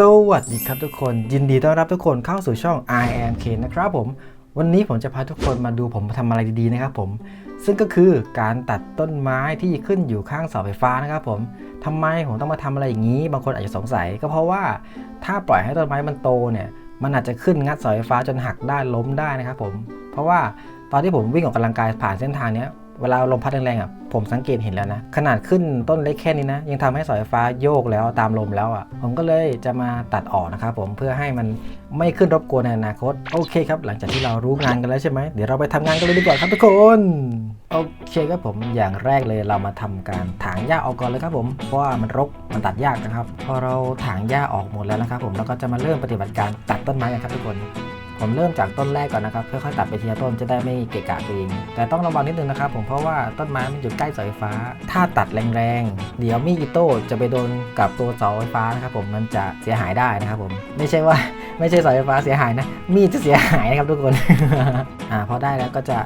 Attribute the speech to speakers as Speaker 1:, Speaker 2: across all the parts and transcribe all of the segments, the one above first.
Speaker 1: สวัสดีครับทุกคนยินดีต้อนรับทุกคนเข้าสู่ช่อง I am K นะครับผม วันนี้ผมจะพาทุกคนมาดูผมทำอะไรดีๆนะครับผม ซึ่งก็คือการตัดต้นไม้ที่ขึ้นอยู่ข้างเสาไฟฟ้านะครับผมทำไมผมต้องมาทำอะไรอย่างนี้ บางคนอาจจะสงสัย ก็เพราะว่าถ้าปล่อยให้ต้นไม้มันโตเนี่ย มันอาจจะขึ้นงัดเสาไฟฟ้าจนหักได้ล้มได้นะครับผม เพราะว่าตอนที่ผมวิ่งออกกำลังกายผ่านเส้นทางนี้ เวลาลมพัดแรงๆอะผมสังเกตเห็นแล้วนะ ขนาดขึ้นต้นเล็กแค่นี้นะ ยังทำให้เสาไฟฟ้าโยกแล้วตามลมแล้วอะผมก็เลยจะมาตัดออกนะครับผมเพื่อให้มันไม่ขึ้นรบกวนในอนาคต โอเคครับ หลังจากที่เรารู้งานกันแล้วใช่ไหมเดี๋ยวเราไปทำงานกันเลยดีกว่าครับทุกคนโอเคครับผมอย่างแรกเลยเรามาทำการถางหญ้าออกก่อนเลยครับผมเพราะว่ามันรกมันตัดยากนะครับ พอเราถางหญ้าออกหมดแล้วนะครับผมเราก็จะมาเริ่มปฏิบัติการตัดต้นไม้กันครับทุกคน ผมเริ่มจากต้นแรกก่อนนะครับค่อยๆตัดไปทีละต้นจะได้ไม่เกะกะตัวเอง แต่ต้องระวังนิดนึงนะครับ ผมเพราะว่าต้นไม้มันอยู่ใกล้เสาไฟฟ้า ถ้าตัดแรงๆ เดี๋ยวมีดอิโต้จะไปโดนกับตัวเสาไฟฟ้านะครับผมมันจะเสียหายได้นะครับผมไม่ใช่ว่าไม่ใช่เสาไฟฟ้าเสียหายนะ มีดจะเสียหายนะครับทุกคนอ่าพอได้แล้วก็จะ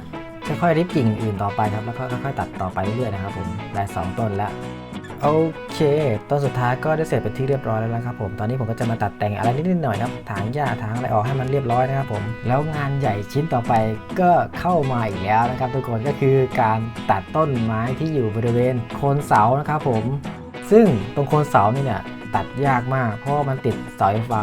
Speaker 1: ค่อยๆริบกิ่งอื่นต่อไปครับแล้วก็ค่อยๆตัดต่อไปเรื่อยๆนะครับผมได้สองต้นแล้ว โอเคตอนสุดท้ายก็ได้เสร็จเป็นที่เรียบร้อยแล้วนะครับผม ตอนนี้ผมก็จะมาตัดแต่งอะไรนิดๆหน่อยนะครับถางหญ้าถางอะไรออกให้มันเรียบร้อยนะครับผม แล้วงานใหญ่ชิ้นต่อไปก็เข้ามาอีกแล้วนะครับทุกคนก็คือการตัดต้นไม้ที่อยู่บริเวณโคนเสานะครับผม ซึ่งตรงโคนเสานี่เนี่ย ตัดยากมาก เพราะมันติดสายฟ้า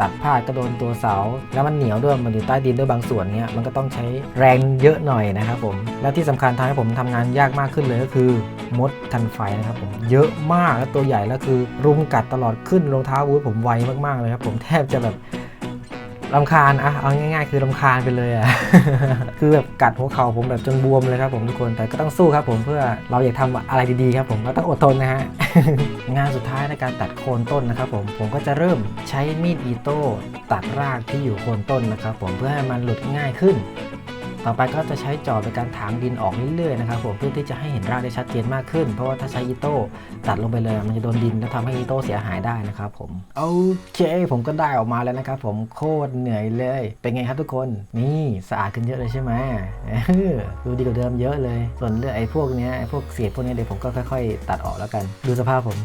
Speaker 1: ตัดพลาดก็โดนตัวเสา แล้วมันเหนียวด้วยมันอยู่ใต้ดินด้วยบางส่วนเนี้ยมันก็ต้องใช้แรงเยอะหน่อยนะครับผมแล้วที่สำคัญทำให้ผมทำงานยากมากขึ้นเลยก็คือมดทันไฟนะครับผมเยอะมากแล้วตัวใหญ่แล้วคือ รุมกัดตลอดขึ้นรองเท้าบูทผมไวมากๆเลยครับผมแทบจะแบบ ลำคาญอะเอาง่ายๆ คือลำคาญไปเลยอะคือแบบกัดหัวเข่าผมแบบจนบวมเลยครับผมทุกคนแต่ก็ต้องสู้ครับผมเพื่อเราอยากทำอะไรดีๆครับผมก็ต้องอดทนนะฮะงานสุดท้ายในการตัดโคนต้นนะครับผมผมก็จะเริ่มใช้มีดอีโต้ตัดรากที่อยู่โคนต้นนะครับผมเพื่อให้มันหลุดง่ายขึ้น ต่อไปก็จะใช้จอบในการถางดินออกเรื่อยๆนะครับผมเพื่อที่จะให้เห็นรากได้ชัดเจนมากขึ้น เพราะว่าถ้าใช้อีโต้ตัดลงไปเลย มันจะโดนดินแล้วทำให้อีโต้เสียหายได้นะครับผมโอเค ผมก็ได้ออกมาแล้วนะครับผมโคตรเหนื่อยเลย เป็นไงครับทุกคนนี่สะอาดขึ้นเยอะเลยใช่ไหมดูดีกว่าเดิมเยอะเลย ส่วนเรื่องไอ้พวกเนี้ยไอ้พวกเศษพวกเนี้ยเดี๋ยวผมก็ค่อย ๆ ตัดออกแล้วกัน ดูสภาพผม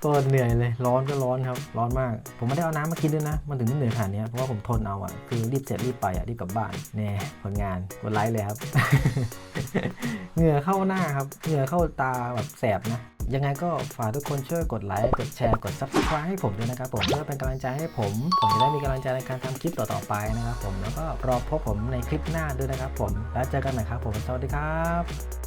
Speaker 1: โคตรเหนื่อยเลย ร้อนก็ร้อนครับ ร้อนมาก ผมไม่ได้เอาน้ำมากินด้วยนะ มันถึงเหนื่อยขนาดนี้เพราะว่าผมทนเอาอะ คือรีบเสร็จรีบไปอะ รีบกลับบ้านแน่ผลงาน กดไลค์เลยครับ เหงื่อเข้าหน้าครับ เหงื่อเข้าตาแบบแสบนะยังไงก็ฝากทุกคนช่วยกดไลค์ กดแชร์ กด subscribe ให้ผมด้วยนะครับผมเพื่อเป็นกำลังใจให้ผม ผมจะได้มีกำลังใจในการทำคลิปต่อๆไปนะครับผมแล้วก็รอพบผมในคลิปหน้าด้วยนะครับผม แล้วเจอกันใหม่ครับผม สวัสดีครับ